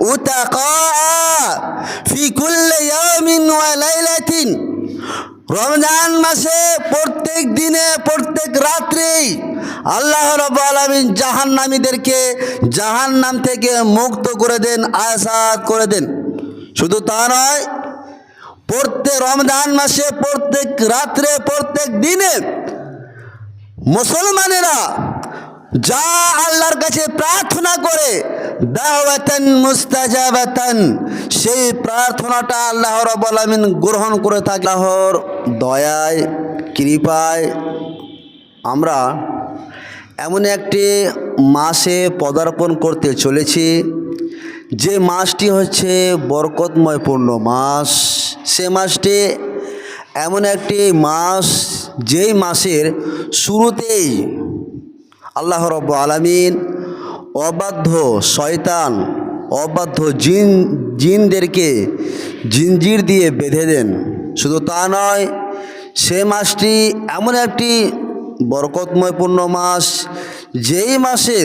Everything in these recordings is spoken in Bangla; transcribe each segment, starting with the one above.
উতাকা ফি কুল্লি ইয়ামিন ওয়া রমজান মাসে প্রত্যেক দিনে, প্রত্যেক রাত্রেই আল্লাহ রব আলমিন জাহান্নামীদেরকে জাহান্নাম থেকে মুক্ত করে দেন আসাদ করে দেন। শুধু তা নয়, প্রত্যেক রমজান মাসে, প্রত্যেক রাত্রে, প্রত্যেক দিনে মুসলমানেরা যা আল্লাহর কাছে প্রার্থনা করে দাওয়াতান মুস্তাজাবাতান। সেই প্রার্থনাটা আল্লাহ রাব্বুল আলামিন গ্রহণ করে থাকে। আল্লাহর দয়ায়, কৃপায় আমরা এমন একটি মাসে পদার্পণ করতে চলেছি। যে মাসটি হচ্ছে বরকতময় পূর্ণ মাস। সে মাসটি এমন একটি মাস, যেই মাসের শুরুতেই আল্লাহ রব আলামিন অবাধ্য শয়তান, অবাধ্য জিন, জিনদেরকে জিনজির দিয়ে বেঁধে দেন। শুধু তা নয়, সে মাসটি এমন একটি বরকতময়পূর্ণ মাস, যেই মাসে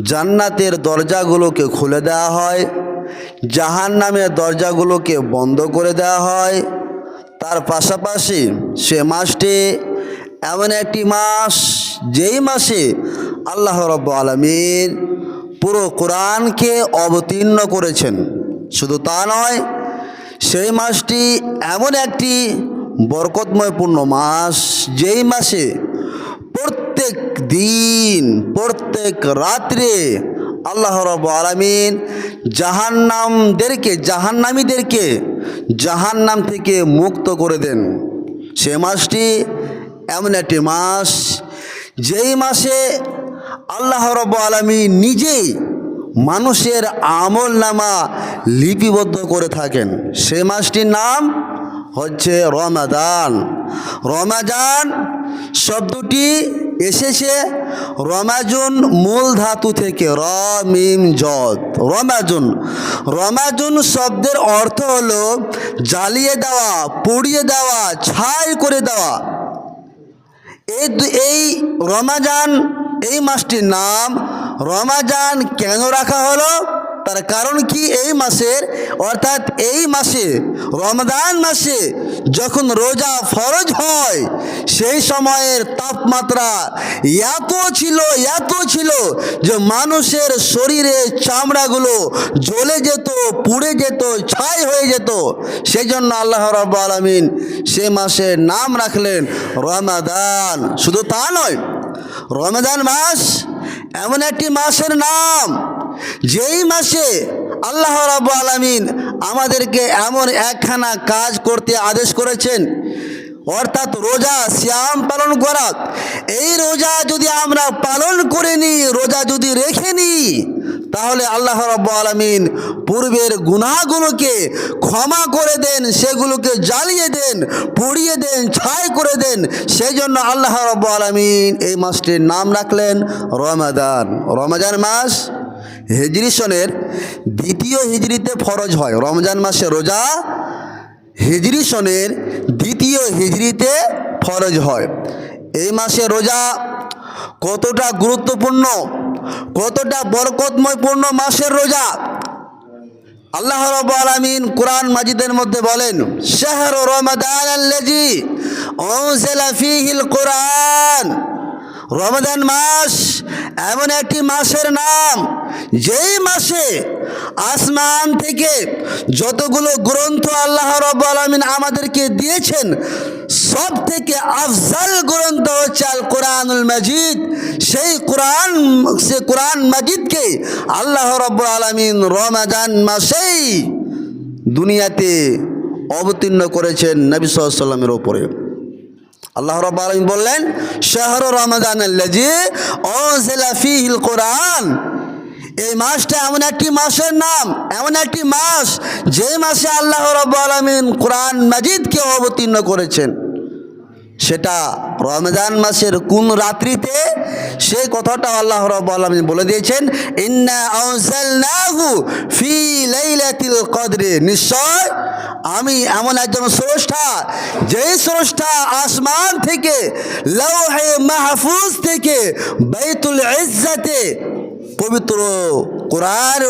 জান্নাতের দরজাগুলোকে খুলে দেওয়া হয় জাহান নামের দরজাগুলোকে বন্ধ করে দেওয়া হয়। তার পাশাপাশি সে মাসটি এমন একটি মাস, যেই মাসে আল্লাহ রব্ব আলমিন পুরো কোরআনকে অবতীর্ণ করেছেন। শুধু তা নয়, সেই মাসটি এমন একটি বরকতময় পূর্ণ মাস, যেই মাসে প্রত্যেক দিন, প্রত্যেক রাত্রে আল্লাহ রব আলমিন জাহান্নামদেরকে, জাহান্নামীদেরকে জাহান্নাম থেকে মুক্ত করে দেন। সে মাসটি এমন একটি মাস, যেই মাসে আল্লাহ রব আলমী নিজেই মানুষের আমল নামা লিপিবদ্ধ করে থাকেন। সে মাসটির নাম হচ্ছে রমাদান। রমাজান শব্দটি এসেছে রমাজুন মূল ধাতু থেকে র, মিম জদ রমাজুন। রমাজুন শব্দের অর্থ হলো জ্বালিয়ে দেওয়া, পুড়িয়ে দেওয়া, ছাই করে দেওয়া। এই রমাজান এই মাসটির নাম রমাজান কেন রাখা হলো? তার কারণ কি এই মাসের? অর্থাৎ এই মাসে, রমজান মাসে যখন রোজা ফরজ হয়, সেই সময়ের তাপমাত্রা এত ছিল এত ছিল যে মানুষের শরীরে চামড়াগুলো জ্বলে যেত, পুড়ে যেত, ছাই হয়ে যেত। সেই জন্য আল্লাহ রব আলমিন সে মাসের নাম রাখলেন রমাদান। শুধু তা নয় রমাদান মাস এমন একটি মাসের নাম। যেই মাসে আল্লাহ রাব আলমিন আমাদেরকে এমন একখানা কাজ করতে আদেশ করেছেন, অর্থাৎ রোজা শ্যাম পালন করা। এই রোজা যদি আমরা পালন করে নিই, রোজা যদি রেখে নিই তাহলে আল্লাহ রব্ব আলমিন পূর্বের গুনাহগুলোকে ক্ষমা করে দেন, সেগুলোকে জ্বালিয়ে দেন, পুড়িয়ে দেন, ছাই করে দেন। সেই জন্য আল্লাহ রব্ব আলমিন এই মাসটির নাম রাখলেন রমাদান। রমাজান মাস হিজরি সনের দ্বিতীয় হিজরিতে ফরজ হয়। রমজান মাসে রোজা হিজরি সনের দ্বিতীয় হিজরিতে ফরজ হয়। এই মাসে রোজা কতটা গুরুত্বপূর্ণ? কতটা বরকতময় পূর্ণ মাসের রোজা? আল্লাহ রব আলমিন কোরআন মাজিদের মধ্যে বলেন কোরআন। রমাদান মাস এমন একটি মাসের নাম, যেই মাসে আসমান থেকে যতগুলো গ্রন্থ আল্লাহ রব আলমিন আমাদেরকে দিয়েছেন সব থেকে আফজাল গ্রন্থ হচ্ছে আল কোরআনুল মজিদ। সেই কোরআন, সে কোরআন মাজিদকে আল্লাহ রব আলমিন রমাজান মাসেই দুনিয়াতে অবতীর্ণ করেছেন নবী সাল্লামের ওপরে আল্লাহ রব আলমিন বললেন, শাহর রমাদান ফিহিল কোরআন। এই মাসটা এমন একটি মাসের নাম, এমন একটি মাস যে মাসে আল্লাহ রব আলমিন কোরআন মাজিদকে অবতীর্ণ করেছেন। সেটা রমজান মাসের কোন রাত্রিতে? সেই কথাটা আল্লাহ রব আলমিন বলে দিয়েছেন নিশ্চয় আমি এমন একজন স্রষ্টা, যেই স্রষ্টা আসমান থেকে, লৌহে মাহফুজ থেকে, বাইতুল ইজ্জাতে পবিত্র কোরআন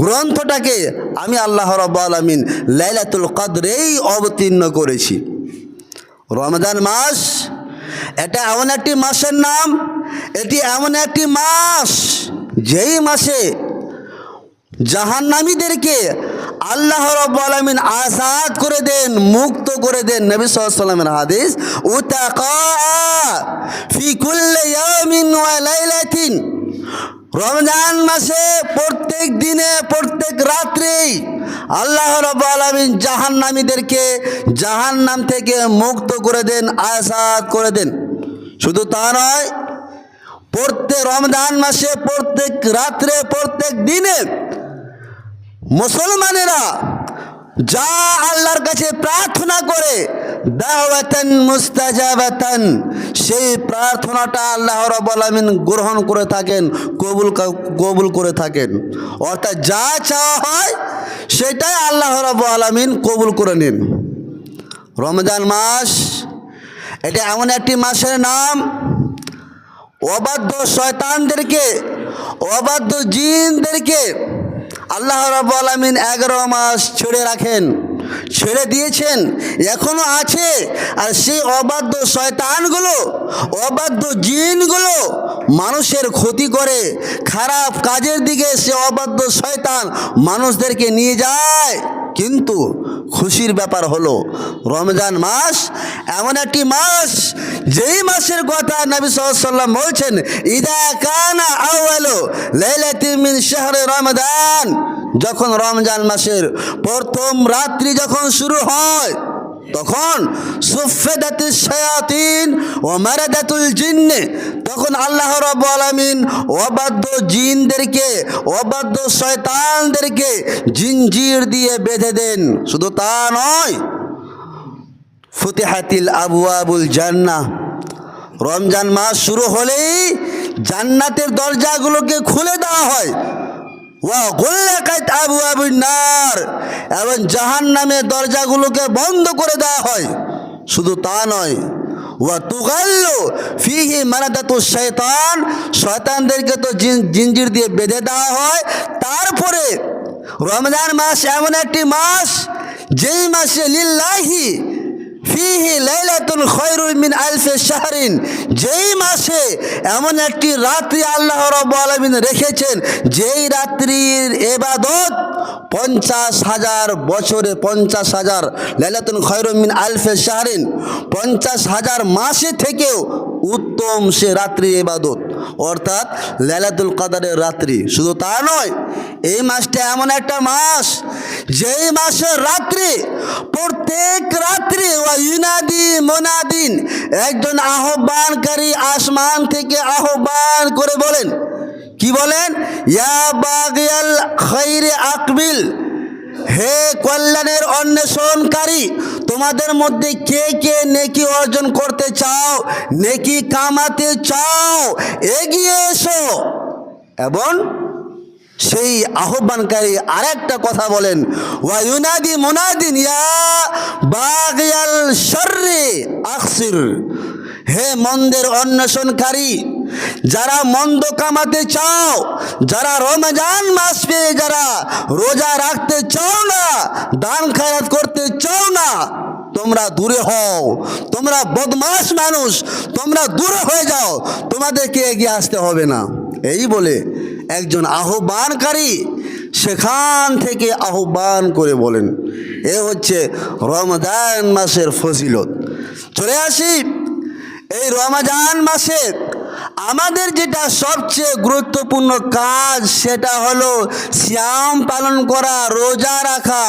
গ্রন্থটাকে আমি আল্লাহ রব আলমিন লাইলাতুল কদরেই অবতীর্ণ করেছি। রমজান মাস, এটা এমন একটি মাসের নাম, এটি এমন একটি মাস, যেই মাসে জাহান্নামীদেরকে আল্লাহ রব্বুল আলামিন আজাদ করে দেন, মুক্ত করে দেন নবী সাল্লামের হাদিস উতাকা ফি কুল্লি রমজান মাসে প্রত্যেক দিনে, প্রত্যেক রাত্রেই আল্লাহ রব্বুল আলামিন জাহান্নামীদেরকে জাহান্নাম থেকে মুক্ত করে দেন আজাদ করে দেন। শুধু তা নয়, প্রত্যেক রমজান মাসে, প্রত্যেক রাত্রে, প্রত্যেক দিনে মুসলমানেরা যা আল্লাহর কাছে প্রার্থনা করে, দাওয়াতান মুস্তাজাবাতান সেই প্রার্থনাটা আল্লাহ রাব্বুল আলামিন গ্রহণ করে থাকেন, কবুল কবুল করে থাকেন। অর্থাৎ যা চাওয়া হয়, সেটাই আল্লাহ রাব্বুল আলামিন কবুল করে নিন। রমজান মাস, এটা এমন একটি মাসের নাম। অবাধ্য শয়তানদেরকে, অবাধ্য জিনদেরকে আল্লাহ রব আলমিন এগারো মাস ছেড়ে রাখেন। ছেড়ে দিয়েছেন, এখনও আছে। আর সেই অবাধ্য শয়তানগুলো, অবাধ্য জিনগুলো মানুষের ক্ষতি করে। খারাপ কাজের দিকে সে অবাধ্য শয়তান মানুষদেরকে নিয়ে যায়। কিন্তু খুশির ব্যাপার হলো, রমজান মাস এমন একটি মাস, যেই মাসের কথা নবী সাল্লাম বলছেন, ইদা কানা আউয়ালু লাইলাতি মিন শাহরে রমজান যখন রমজান মাসের প্রথম রাত্রি যখন শুরু হয় তখন ও মারাদাতুল জিন্নে, তখন আল্লাহ রব অবাধ্য জিনদেরকে, অবাধ্য শয়তানদেরকে জিনজির দিয়ে বেঁধে দেন। শুধু তা নয়, ফতেহাতিল আবু আবুল জান্না রমজান মাস শুরু হলেই জান্নাতের দরজাগুলোকে খুলে দেওয়া হয়। ওয়া গোল্লাকাত আবু আবুল নার, এবং জাহান নামের দরজাগুলোকে বন্ধ করে দেওয়া হয়। শুধু তা নয়, ওয়া তুগাল্লু ফিহি মানাদাতু শয়তান শয়তানদেরকে তো জিঞ্জির দিয়ে বেঁধে দেওয়া হয়। তারপরে রমজান মাস এমন একটি মাস, যেই মাসে লিল্লাহি ফিহি লাইলাতুল খয়রুল মিন আলফে শাহরিন। যেই মাসে এমন একটি রাত্রি আল্লাহ রাব্বুল আলামিন রেখেছেন, যেই রাত্রির এবাদত পঞ্চাশ হাজার বছরে পঞ্চাশ হাজার লাইলাতুল খয়রুল মিন আলফে শাহরিন। পঞ্চাশ হাজার মাসে থেকেও উত্তম সে রাত্রি এবাদত অর্থাৎ লাইলাতুল কাদারের রাত্রি। শুধু তা নয়, এই মাসটা এমন একটা মাস, যেই মাসের রাত্রি প্রত্যেক রাত্রি ওয়া ইউনাদি মোনাদিন একজন আহ্বানকারী আসমান থেকে আহ্বান করে বলেন। কি বলেন? ইয়া বাগিয়াল খৈরে আকবিল। হে কল্যাণের অন্বেষণকারী, তোমাদের মধ্যে কে কে নেকি অর্জন করতে চাও, নেকি কামাতে চাও, এগিয়ে এসো। এবং সেই আহ্বানকারী আরেকটা কথা বলেন, ওয়ায়ুনাদি মুনাদিন ইয়া হে মন্দের অন্বেষণকারী যারা মন্দ কামাতে চাও, যারা রমজান মাস পেয়ে যারা রোজা রাখতে চাও না, দান খায়াত করতে চাও না, তোমরা দূরে হও, তোমরা বদমাস মানুষ, তোমরা দূরে হয়ে যাও, তোমাদেরকে এগিয়ে আসতে হবে না। এই বলে একজন আহ্বানকারী সেখান থেকে আহ্বান করে বলেন, এ হচ্ছে রমজান মাসের ফজিলত। চলে আসি, এই রমজান মাসে আমাদের যেটা সবচেয়ে গুরুত্বপূর্ণ কাজ সেটা হলো শ্যাম পালন করা রোজা রাখা।